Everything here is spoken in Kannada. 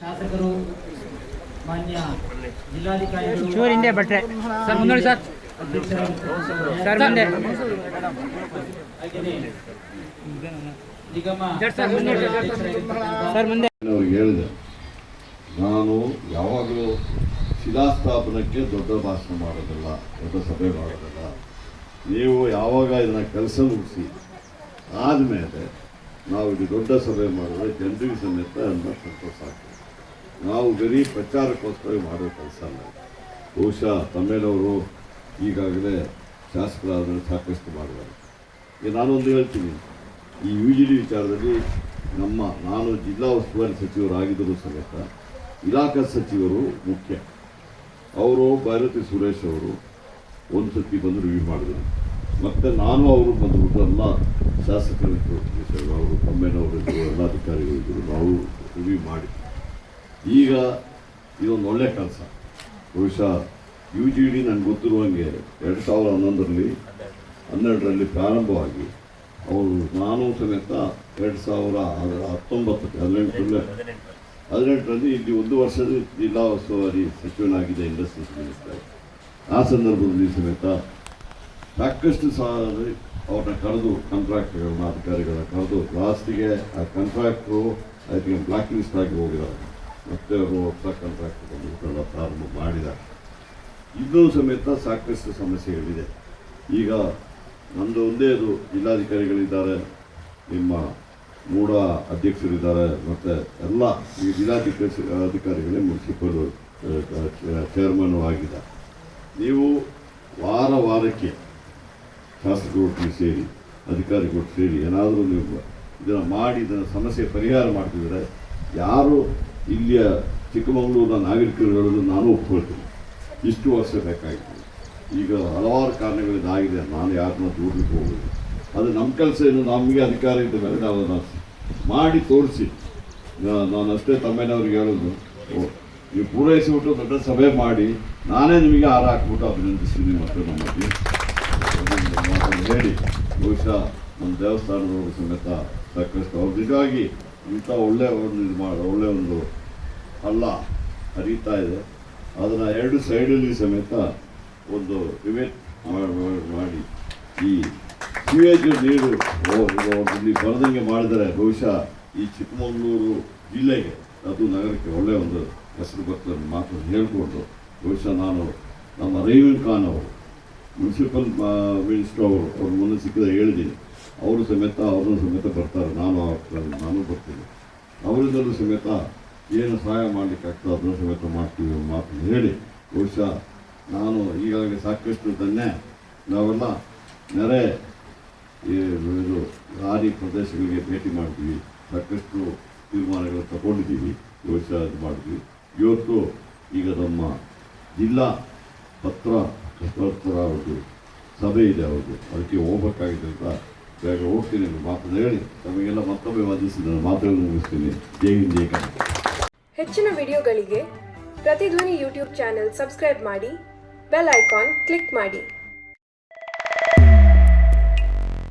ಶಾಸಕರು ಮಾನ್ಯ ಜಿಲ್ಲಾಧಿಕಾರಿಗಳು ಚೂರು ಹಿಂದೆ ಬಟ್ರೆ. ಸರ್ ಮುಂದೋಡಿ ಸರ್. ಸರ್ ಮುಂದೆ. ನಿಗಮ ಸರ್ ಮುಂದೆ. ಮುಂದೆ. ಹೇಳಿದೆ ನಾನು ಯಾವಾಗಲೂ ಶಿಲಾಸ್ಥಾಪನಕ್ಕೆ ದೊಡ್ಡ ಭಾಷಣ ಮಾಡೋದಿಲ್ಲ, ದೊಡ್ಡ ಸಭೆ ಮಾಡೋದಿಲ್ಲ. ನೀವು ಯಾವಾಗ ಇದನ್ನ ಕೆಲಸ ಮುಗಿಸಿ ಆದಮೇಲೆ ನಾವು ಇದು ದೊಡ್ಡ ಸಭೆ ಮಾಡಿದ್ರೆ ಜನರಿಗೆ ಸಮೇತ ಅಂತ ಸಂತೋಷ ಆಗ್ತದೆ. ನಾವು ಬರೀ ಪ್ರಚಾರಕ್ಕೋಸ್ಕರ ಮಾಡೋ ಕೆಲಸ ಅಲ್ಲ ಬಹುಶಃ ತಮ್ಮೇಲವರು ಈಗಾಗಲೇ ಶಾಸಕರಾದರೆ ಸಾಕಷ್ಟು ಮಾಡಿದ್ದಾರೆ ಈಗ ನಾನೊಂದು ಹೇಳ್ತೀನಿ. ಈ ಯು ಜಿ ಡಿ ವಿಚಾರದಲ್ಲಿ ನಮ್ಮ, ನಾನು ಜಿಲ್ಲಾ ಉಸ್ತುವಾರಿ ಸಚಿವರಾಗಿದ್ದರೂ ಸಮೇತ ಇಲಾಖಾ ಸಚಿವರು ಮುಖ್ಯ. ಅವರು ಭೈರತಿ ಸುರೇಶ್ ಅವರು ಒಂದು ಸತಿ ಬಂದು ರಿವ್ಯೂ ಮಾಡಿದರು. ಮತ್ತು ನಾನು ಅವರು ಬಂದುಬಿಟ್ಟು ಎಲ್ಲ ಶಾಸಕರಿದ್ದರು ಅವರು ಕಮ್ಮೇನವರಿದ್ದರು ಎಲ್ಲ ಅಧಿಕಾರಿಗಳಿದ್ದರು ನಾವು ರಿವ್ಯೂ ಮಾಡಿ. ಈಗ ಇದೊಂದು ಒಳ್ಳೆ ಕೆಲಸ. ಬಹುಶಃ ಯು ಜಿ ಡಿ ನನಗೆ ಗೊತ್ತಿರುವಂಗೆ ಎರಡು ಸಾವಿರದ ಹನ್ನೊಂದರಲ್ಲಿ, ಹನ್ನೆರಡರಲ್ಲಿ ಪ್ರಾರಂಭವಾಗಿ ಅವರು ನಾನು ಸಮೇತ ಎರಡು ಸಾವಿರ ಹತ್ತೊಂಬತ್ತಕ್ಕೆ ಹದಿನೆಂಟರಲ್ಲೇ ಹದಿನೆಂಟರಲ್ಲಿ ಇಲ್ಲಿ ಒಂದು ವರ್ಷದ ಜಿಲ್ಲಾ ಉಸ್ತುವಾರಿ ಸಚಿವನಾಗಿದೆ ಇಂಡಸ್ಟ್ರೀಸ್ ಮಿನಿಸ್ಟರ್ ಆ ಸಂದರ್ಭದಲ್ಲಿ ಸಮೇತ ಸಾಕಷ್ಟು ಸಾರಿ ಅವ್ರನ್ನ ಕರೆದು ಕಾಂಟ್ರಾಕ್ಟ್ಗಳನ್ನ ಅಧಿಕಾರಿಗಳನ್ನ ಕರೆದು ಲಾಸ್ಟಿಗೆ ಆ ಕಾಂಟ್ರಾಕ್ಟ್ರು ಅದಕ್ಕೆ ಬ್ಲಾಕ್ ಲಿಸ್ಟ್ ಆಗಿ ಹೋಗಿದ್ದಾರೆ. ಮತ್ತೆ ಅವರು ಹೊಸ ಕಾಂಟ್ರಾಕ್ಟ್ ಬಂದುಬಿಟ್ಟೆಲ್ಲ ಪ್ರಾರಂಭ ಮಾಡಿದ್ದಾರೆ. ಇನ್ನೂ ಸಮೇತ ಸಾಕಷ್ಟು ಸಮಸ್ಯೆಗಳಿದೆ. ಈಗ ನಮ್ಮದು ಒಂದೇ ಅದು ಜಿಲ್ಲಾಧಿಕಾರಿಗಳಿದ್ದಾರೆ, ನಿಮ್ಮ ಮೂಡ ಅಧ್ಯಕ್ಷರಿದ್ದಾರೆ ಮತ್ತು ಎಲ್ಲ ಈ ಜಿಲ್ಲಾಧಿಕಾರಿ ಅಧಿಕಾರಿಗಳೇ ಮುನ್ಸಿಪಲ್ ಚೇರ್ಮನ್ ಆಗಿದ್ದಾರೆ. ನೀವು ವಾರ ವಾರಕ್ಕೆ ಶಾಸಕರೊಟ್ಟಿಗೆ ಸೇರಿ ಅಧಿಕಾರಿಗಳು ಸೇರಿ ಏನಾದರೂ ನೀವು ಇದನ್ನು ಮಾಡಿ, ಇದನ್ನು ಸಮಸ್ಯೆ ಪರಿಹಾರ ಮಾಡ್ತಿದ್ರೆ ಯಾರು ಇಲ್ಲಿಯ ಚಿಕ್ಕಮಗಳೂರಿನ ನಾಗರಿಕರು ಹೇಳೋದು ನಾನು ಒಪ್ಕೊಳ್ತೀನಿ. ಇಷ್ಟು ವರ್ಷ ಬೇಕಾಗಿತ್ತು ಈಗ ಹಲವಾರು ಕಾರಣಗಳಿಂದ ಆಗಿದೆ ನಾನು ಯಾರನ್ನ ದೂರಲಿಕ್ಕೆ ಹೋಗೋದು ಅದು ನಮ್ಮ ಕೆಲಸ ಏನು, ನಮಗೆ ಅಧಿಕಾರ ಇದ್ದ ಮೇಲೆ ನಾವು ಅದನ್ನು ಮಾಡಿ ತೋರಿಸಿ. ನಾನು ಅಷ್ಟೇ ತಮ್ಮನವ್ರಿಗೆ ಹೇಳೋದು ನೀವು ಪೂರೈಸಿಬಿಟ್ಟು ದೊಡ್ಡ ಸಭೆ ಮಾಡಿ, ನಾನೇ ನಿಮಗೆ ಹಾರ ಹಾಕ್ಬಿಟ್ಟು ಅಭಿನಂದಿಸ್ತೀನಿ ಮತ್ತೆ ನಮ್ಮಲ್ಲಿ ಹೇಳಿ, ಬಹುಶಃ ನಮ್ಮ ದೇವಸ್ಥಾನದವರು ಸಮೇತ ಸಾಕಷ್ಟು ಅವ್ರು ನಿಜವಾಗಿ ಇಂಥ ಒಳ್ಳೆಯ ಒಂದು ಇದು ಮಾಡಿ ಒಳ್ಳೆಯ ಒಂದು ಅಲ್ಲ ಹರಿತಾ ಇದೆ. ಅದನ್ನು ಎರಡು ಸೈಡಲ್ಲಿ ಸಮೇತ ಒಂದು ಡಿಬೇಟ್ ಮಾಡಿ ಈ ಸಿವೇಜ್ ನೀರು ಇಲ್ಲಿ ಬರದಂಗೆ ಮಾಡಿದರೆ ಬಹುಶಃ ಈ ಚಿಕ್ಕಮಗಳೂರು ಜಿಲ್ಲೆಗೆ ಅದು ನಗರಕ್ಕೆ ಒಳ್ಳೆಯ ಒಂದು ಹೆಸರು ಬರ್ತದೆ ಮಾತು ಹೇಳ್ಕೊಂಡು ಬಹುಶಃ ನಾನು ನಮ್ಮ ರೈವಿನ್ ಖಾನ್ ಅವರು, ಮುನ್ಸಿಪಲ್ ಮಿನಿಸ್ಟರ್ ಅವರು, ಅವ್ರ ಮುಂದೆ ಸಿಕ್ಕಿದ ಹೇಳಿದ್ದೀನಿ. ಅವರು ಸಮೇತ ಅವ್ರನ್ನೂ ಸಮೇತ ಬರ್ತಾರೆ. ನಾನು ಅವ್ರ- ನಾನು ಬರ್ತೀನಿ. ಅವರಿಂದಲೂ ಸಮೇತ ಏನು ಸಹಾಯ ಮಾಡಲಿಕ್ಕೆ ಆಗ್ತದೆ ಅದನ್ನು ಸಮೇತ ಮಾಡ್ತೀವಿ ಮಾತು ಹೇಳಿ. ಬಹುಶಃ ನಾನು ಈಗಾಗಲೇ ಸಾಕಷ್ಟು ತನ್ನೇ ನಾವೆಲ್ಲ ನೆರೆ ಇದು ಹಾನಿ ಪ್ರದೇಶಗಳಿಗೆ ಭೇಟಿ ಮಾಡ್ತೀವಿ ಸಾಕಷ್ಟು ತೀರ್ಮಾನಗಳು ತಗೊಂಡಿದ್ದೀವಿ. ಯೋಚನೆ ಮಾಡ್ತೀವಿ ಇವತ್ತು ಈಗ ನಮ್ಮ ಜಿಲ್ಲಾ ಪತ್ರ ಪತ್ರ ಅವ್ರದ್ದು ಸಭೆ ಇದೆ ಅವ್ರದ್ದು. ಅದಕ್ಕೆ ಹೋಗ್ಬೇಕಾಗಿದೆ ಅಂತ ಬೇಗ ಹೋಗ್ತೀನಿ ಅಂತ ಮಾತನ್ನು ಹೇಳಿ. ತಮಗೆಲ್ಲ ಮತ್ತೊಮ್ಮೆ ವಾದಿಸಿ ನನ್ನ ಮಾತುಗಳನ್ನು ಮುಗಿಸ್ತೀನಿ. ಜೈ ಹಿಂದ್, ಜೈ ಹೆಚ್ಚಿನ ವಿಡಿಯೋಗಳಿಗೆ ಪ್ರತಿಧ್ವನಿ ಯೂಟ್ಯೂಬ್ ಚಾನೆಲ್ ಸಬ್ಸ್ಕ್ರೈಬ್ ಮಾಡಿ, ಬೆಲ್ ಐಕಾನ್ ಕ್ಲಿಕ್ ಮಾಡಿ.